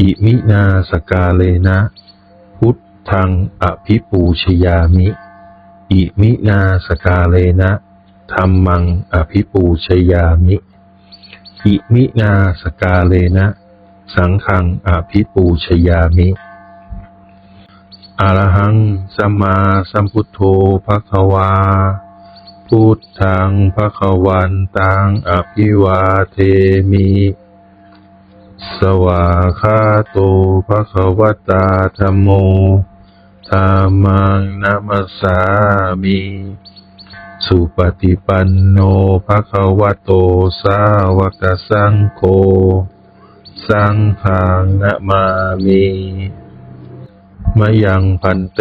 อิมินาสกาเลนะ พุทธังอภิปูชยามิ อิมินาสกาเลนะธรรมังอภิปูชยามิ อิมินาสกาเลนะ สังฆังอภิปูชยามิอรหังสัมมาสัมพุทโธภะคะวา พุทธังภะคะวันตังอภิวาเทมิ สวาคาโตภะคะวตาธัมโมธัมมังนัมสสามิสุปฏิปันโนภะคะวะโตสาวกสังโฆสังฆังนะมามิมยังพันเต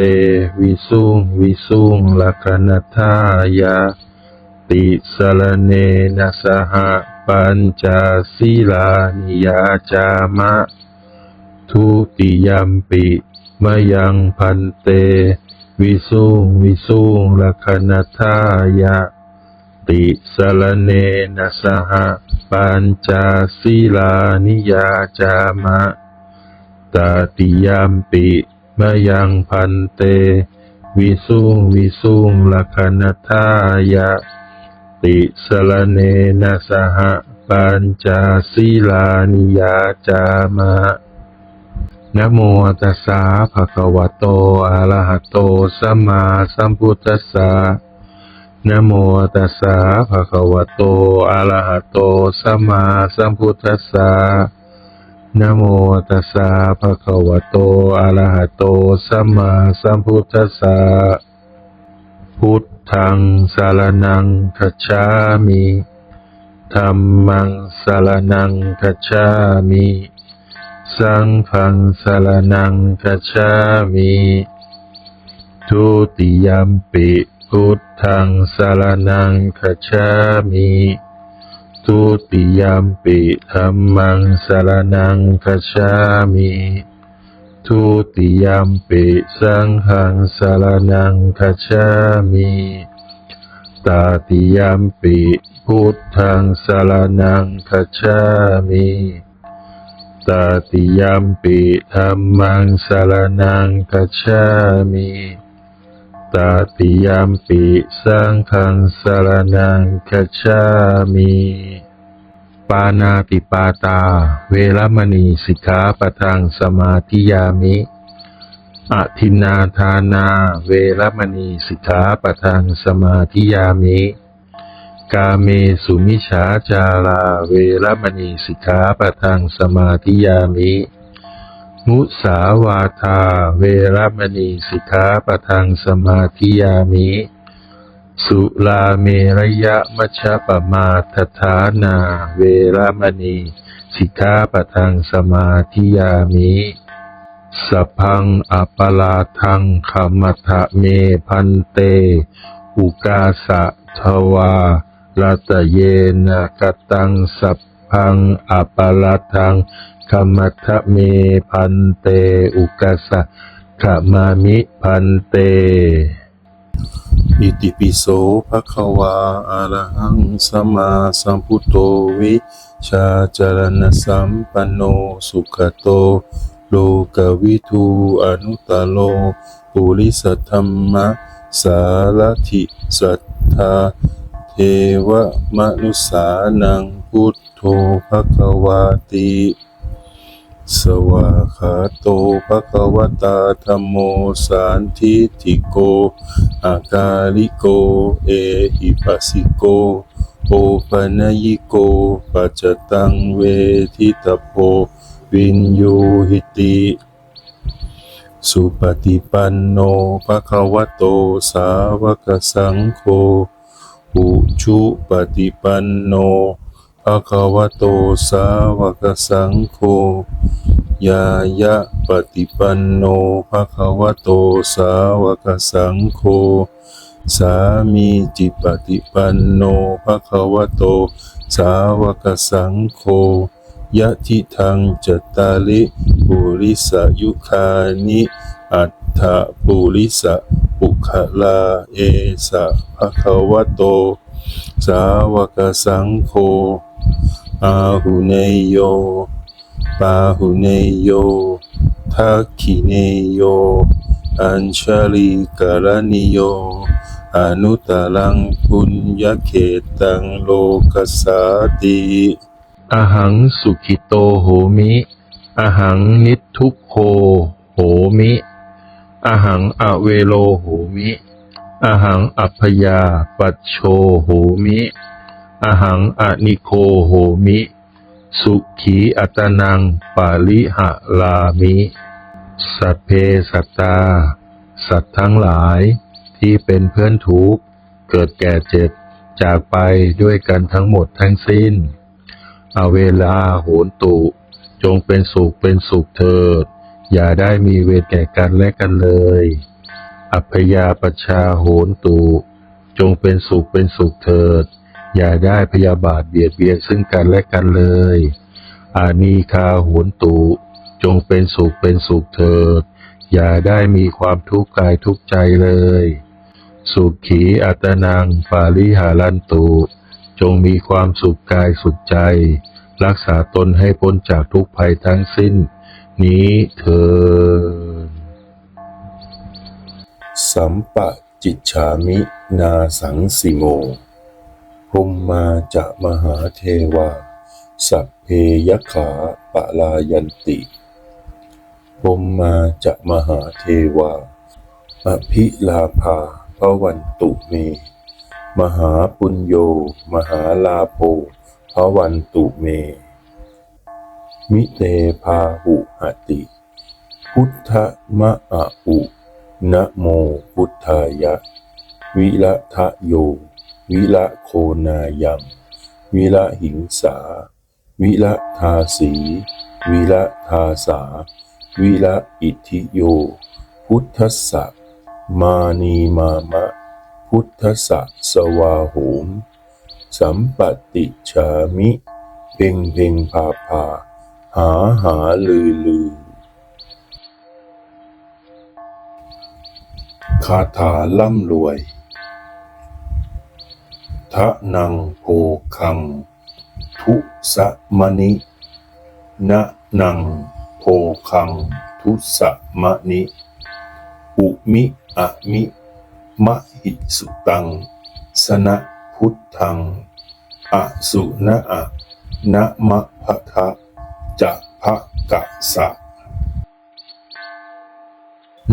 วิสุงวิสุงลักนัทายาติสรเนนะสห ปัญจศีลานิยาจามะ ทุติยัมปิมยังพันเตวิสุงวิสุงลักนัทายาติสรณเนนะสหปัญจศีลานิยาจามะตาติยมปิมยังพันเต วิสุงวิสุงลักขณทายะ ติสรณเนนะสหปัญจศีลานิยาจามะนะโมตัสสะภะคะวะโต อะระหะโต สัมมาสัมพุทธัสสะนะโมตัสสะภะคะวะโต อะระหะโต สัมมาสัมพุทธัสสะนะโมตัสสะภะคะวะโต อะระหะโต สัมมาสัมพุทธัสสะ พุทธังสารนังคัจฉามิธัมมังสารนังคัจฉามิสังฆังสารนังคัจฉามิทุติยัมปิพุทธังสารนังคัจฉามิทุติยัมปิธัมมังสารนังคัจฉามิ ทุติยมปิสังฆังสารนังคัจามิตาติยมปิพุทธังสารนังคัจามิตาติยมปิธัมมังสารนังคัจามิตาติยมปิสังฆังสารนังคัจามิานาติปาตา เวรมณีสิกขาปะทังสมาธิยามิอทินนาทานา เวรมณีสิกขาปะทังสมาธิยามิ กาเมสุมิฉาจารา เวรมณีสิกขาปะทังสมาธิยามิ มุสาวาทา เวรมณีสิกขาปะทังสมาธิยามิ สุลาเมระยะมัชฌปมาทฐานา เวรมณี สิกขาปทังสมาธิยามิสพังอปลาทังขมัทะเมพันเต อุกาสะทวาลตเยนะกตังสัพพังอปลาทังขมัทะเมพันเต อุกาสะขมามิพันเต อิติปิโสภะคะวาอะระหังสัมมาสัมพุทโธวิชาจารณสัมปันโนสุขโต โลกวิทูอนุตตโลปุริสธรรมะสารถิสัทธา เทวมนุสานังพุทโธภะคะวาติ สวาขาโตภะคะวตาธัมโมสานทิติโก อากาลิโก เอหิปัสสิโกโอปัญญิโกปัจจตังเวทิตโพวินยูหิติสุปฏิปันโนภะคะวะโตสาวกสังโฆอุชุปฏิปันโน ภะคะวะโตสาวกสังโฆยายะปฏิปันโนภะคะวะโตสาวกสังโฆสามีจิปฏิปันโนภะคะวะโต สาวกสังโฆยะทิทังจตาลิปุริสยุคานิอัฏฐปุริสปุคลาเอสะภะคะวะโต สาวกสังโฆ อาหุเนยโยปาหุเนโยทักขิเนโย อัญชลีกรณิโย อนุตตรังปุญญเขตังโลกัสสาติอหังสุขิโตโหมิอหังนิทุกโคโหมิอหังอเวโลโหมิอหังอัพพยาปัจโชโหมิ อหังอนิโคโหมิ สุขีอัตนังปาลิหะลามิ สัพเพสัตตา สัตว์ทั้งหลาย ที่เป็นเพื่อนทุกข์ เกิดแก่เจ็บจากไปด้วยกันทั้งหมดทั้งสิ้นเอาเวลาโหนตุ จงเป็นสุขเป็นสุขเถิด อย่าได้มีเวรแก่กันและกันเลย อัพยาปชาโหนตุ จงเป็นสุขเป็นสุขเถิด อย่าได้พยาบาทเบียดเบียนซึ่งกันและกันเลย อานีคาโหนตุ จงเป็นสุขเป็นสุขเถิด อย่าได้มีความทุกข์กายทุกข์ใจเลย สุขขีอัตนังปาลิหารันตุ จงมีความสุขกายสุขใจ รักษาตนให้พ้นจากทุกภัยทั้งสิ้น นี้เถิดสัมปะจิตฉามินาสังสิโม พรหมมาจะมหาเทวา สัพเพยขาปะลายันติพรหมมาจะมหาเทวาอภิลาภาพระวันตุเม มหาปุญโย มหาลาโภพระวันตุเม มิเตพาหุหติ พุทธมะอะอุนะโมพุทธายะ วิละทะโย วิละโคนายังวิละหิงสา วิละทาสี วิละทาสา วิละอิทธิโย พุทธสสะมานีมามะ พุทธสสะสวาโหม สัมปติชามิ เพ่งเพ่งพาพาหาหาลือลือคาถาล่ำรวย ทะนังโภคัง ทุสมะนินะนังโภคัง ทุสมะนิอุมิอะมิมะหิสุตัง สนะพุทธังอสุนะอะนะมะพะทะจะพะกะสะ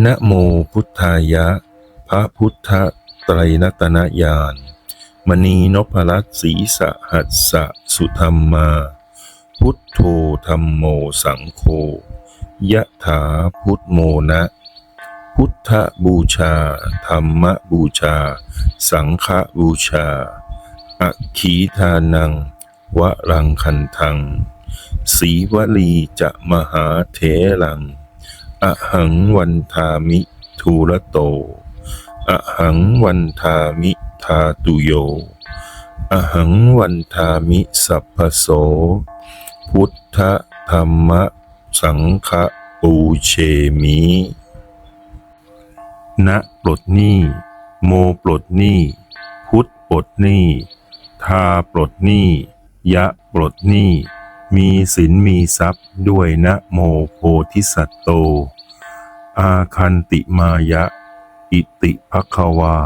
นะโมพุทธายะ พระพุทธไตรรัตนญาณ มณีนพรัตน์ศรีสหัสสะสุธรรมา พุทโธธรรมโมสังโฆยะถาพุทโมนะ พุทธบูชา ธรรมบูชา สังฆบูชาอัคคีทานัง วรังคันทังสีวลีจะมหาเถรัง อหังวันทามิทูระโต อหังวันทามิ ทาตุโย อหังวันทามิสัพพโส พุทธธรรมสังฆปูเชมินะปลดหนี้ โมปลดหนี้ พุทธปลดหนี้ทาปลดหนี้ ยะปลดหนี้ มีสินมีทรัพย์ด้วยนะโมโพธิสัตโต อาคันติมายะ อิติภควา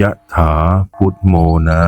ยะถาพุทโมนะ